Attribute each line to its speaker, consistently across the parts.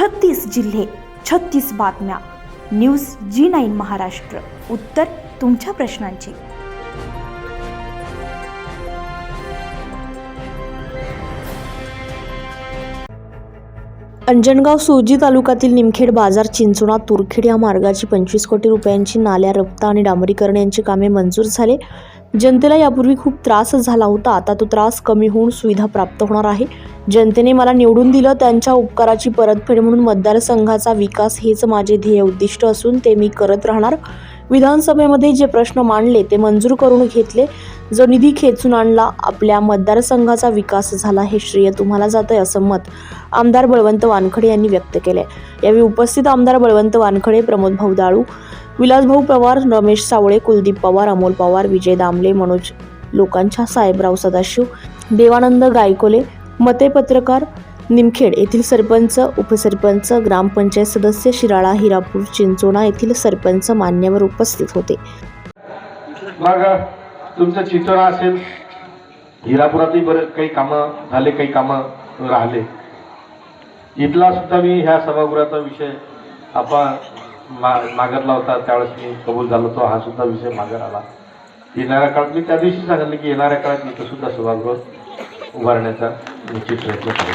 Speaker 1: छत्तीस जिल्हे छत्तीस बातम्या. News G nine Maharashtra. उत्तर तुमच्या प्रश्नांची.
Speaker 2: अंजनगाव सुजी तालुक्यातील निमखेड बाजार चिंचुणा तुरखेड या मार्गाची पंचवीस कोटी रुपयांची नाल्या रस्ता आणि डांबरीकरण यांची कामे मंजूर झाले. जनतेला यापूर्वी खूप त्रास झाला होता. आता तो त्रास कमी होऊन सुविधा प्राप्त होणार आहे. जनतेने मला निवडून दिलं त्यांच्या उपकाराची परतफेड म्हणून मतदारसंघाचा विकास हेच माझे ध्येय उद्दिष्ट असून ते मी करत राहणार. विधानसभेमध्ये जे प्रश्न मांडले ते मंजूर करून घेतले. जो निधी खेचून आणला आपल्या मतदारसंघाचा विकास झाला हे श्रेय तुम्हाला जातं असं मत आमदार बळवंत वानखडे यांनी व्यक्त केले यावेळी उपस्थित आमदार बळवंत वानखडे प्रमोद भाऊ दाळू विलासभाऊ पवार रमेश सावळे कुलदीप पवार अमोल पवार विजय दामले मनोज लोकांच्या साहेबराव सदाशिव देवानंद गायकोले मते पत्रकार निमखेड येथील सरपंच उपसरपंच ग्रामपंचायत सदस्य शिराळा हिरापूर चिंचोणा येथील सरपंच मान्यवर उपस्थित होते.
Speaker 3: मग तुमचं चिंचोणा असेल हिरापुरातही बरेच काही कामं झाले काही कामं राहिले. इथला सुद्धा मी ह्या सभागृहाचा विषय आपण मा मागतला होता त्यावेळेस मी कबूल झालो होतो हा सुद्धा विषय मागर आला येणाऱ्या काळात मी त्या दिवशी सांगितलं की येणाऱ्या काळात इथं सुद्धा सभागृह उभारण्याचा निश्चित प्रयत्न करू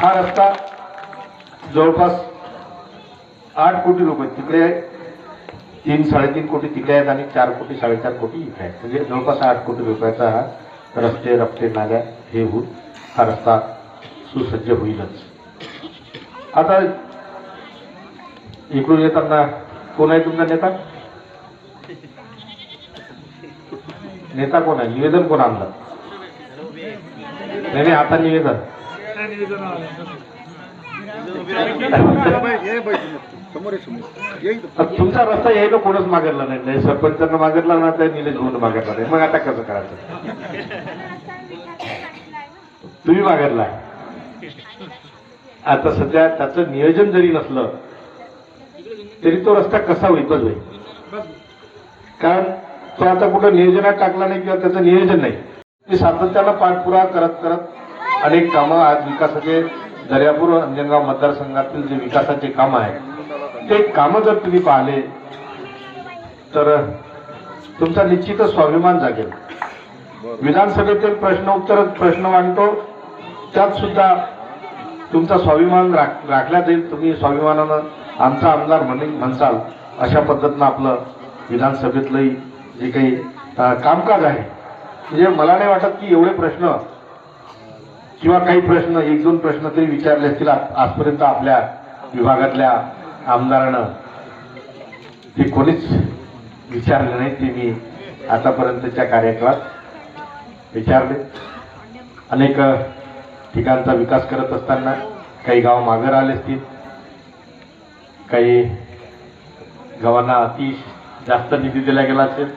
Speaker 3: हा रस्ता जवळपास आठ कोटी रुपये तिकडे तीन साडेतीन कोटी तिकडे आहेत आणि चार कोटी साडेचार कोटी इकडे आहेत. म्हणजे जवळपास आठ कोटी रुपयाचा हा रस्ते रस्ते नाल्या हे होऊन हा रस्ता सुसज्ज होईलच. आता इकडून येताना कोण आहे तुमचा नेता? नेता कोण आहे? निवेदन कोण आणलं? नाही नाही आता निवेदन तुमचा रस्ता यायला कोणच मागितला नाही नाही सरपंचांना मागितला ना त्या निलेश भाऊन मागितला नाही. मग आता कसं करायचं? तुम्ही मागितला आता सध्या त्याचं नियोजन जरी नसलं तरी तो रस्ता कसा होईल बस होईल कारण तो आता कुठं नियोजनात टाकला नाही किंवा त्याचं नियोजन नाही. ते सातत्यानं पाठपुरा करत करत अनेक कामं आज विकासाचे दर्यापूर अंजनगाव मतदारसंघातील जे विकासाचे कामं आहेत ते कामं जर तुम्ही पाहिले तर तुमचा निश्चितच स्वाभिमान जागेल. विधानसभेतील प्रश्न उत्तर प्रश्न मांडतो त्यात सुद्धा तुमचा स्वाभिमान राख राखला जाईल. तुम्ही स्वाभिमानानं आमचा आमदार म्हणे म्हणसाल अशा पद्धतीनं आपलं विधानसभेतलंही जे काही कामकाज आहे म्हणजे मला नाही वाटत की एवढे प्रश्न किंवा काही प्रश्न एक दोन प्रश्न तरी विचारले असतील आजपर्यंत आपल्या विभागातल्या आमदारानं. ते कोणीच विचारले नाही ते मी आतापर्यंतच्या कार्यकाळात विचारले. अनेक ठिकाणचा विकास करत असताना काही गाव मागं आले असतील. काही गावांना अति जास्त निधी दिला गेला असेल.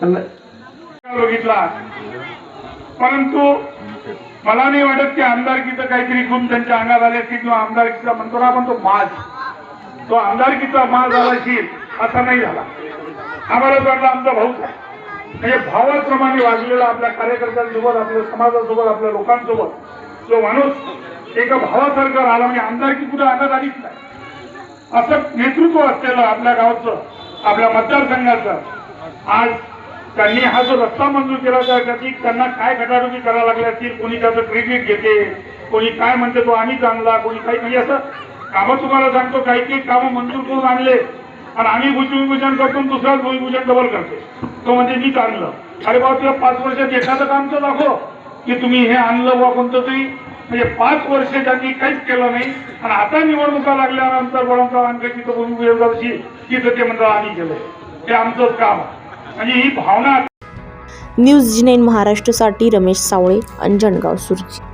Speaker 3: पण
Speaker 4: बघितला परंतु मला नाही वाटत की आमदारकीचं काहीतरी गुण त्यांच्या अंगात आले असतील किंवा आमदारकीचा म्हणतो ना आपण तो माज. तो आमदारकीचा माज झाला शील असा नाही झाला. आम्हाला वाटलं आमचा भाऊच आहे. म्हणजे भावाप्रमाणे वागलेला आपल्या कार्यकर्त्यांसोबत आपल्या समाजासोबत आपल्या लोकांसोबत जो माणूस एका भावासारखा राहिला म्हणजे आमदारकी कुठे अंगात आलीच नाही. असं नेतृत्व असलेलं आपल्या गावचं आपल्या मतदारसंघाचं आज त्यांनी हा जो रस्ता मंजूर केला त्यासाठी त्याची त्यांना काय गटारोगी करायला लागल्या असतील कोणी त्याचं क्रेडिट घेते कोणी काय म्हणते तो आम्हीच आणला कोणी काही म्हणजे असं कामं तुम्हाला सांगतो काही काही कामं मंजूर करून आणले. आणि आम्ही भूमिपूजन करतो दुसराच भूमिपूजन डबल करतो. तो म्हणजे मी आणलं अरे बाबा तुला पाच वर्षात एखादं काम तर दाखव की तुम्ही हे आणलं बा कोणतं तरी म्हणजे पाच वर्ष त्यांनी काहीच केलं नाही. आणि आता निवडणुका लागल्यानंतर बळवंत आणखी तिथं भूमिपूजन करशी तिथं ते म्हणतात आम्ही केलं हे आमचंच काम आणि ही भावना
Speaker 2: न्यूज जिनेन महाराष्ट्रसाठी महाराष्ट्रासाठी रमेश सावळे अंजनगाव सुरजी.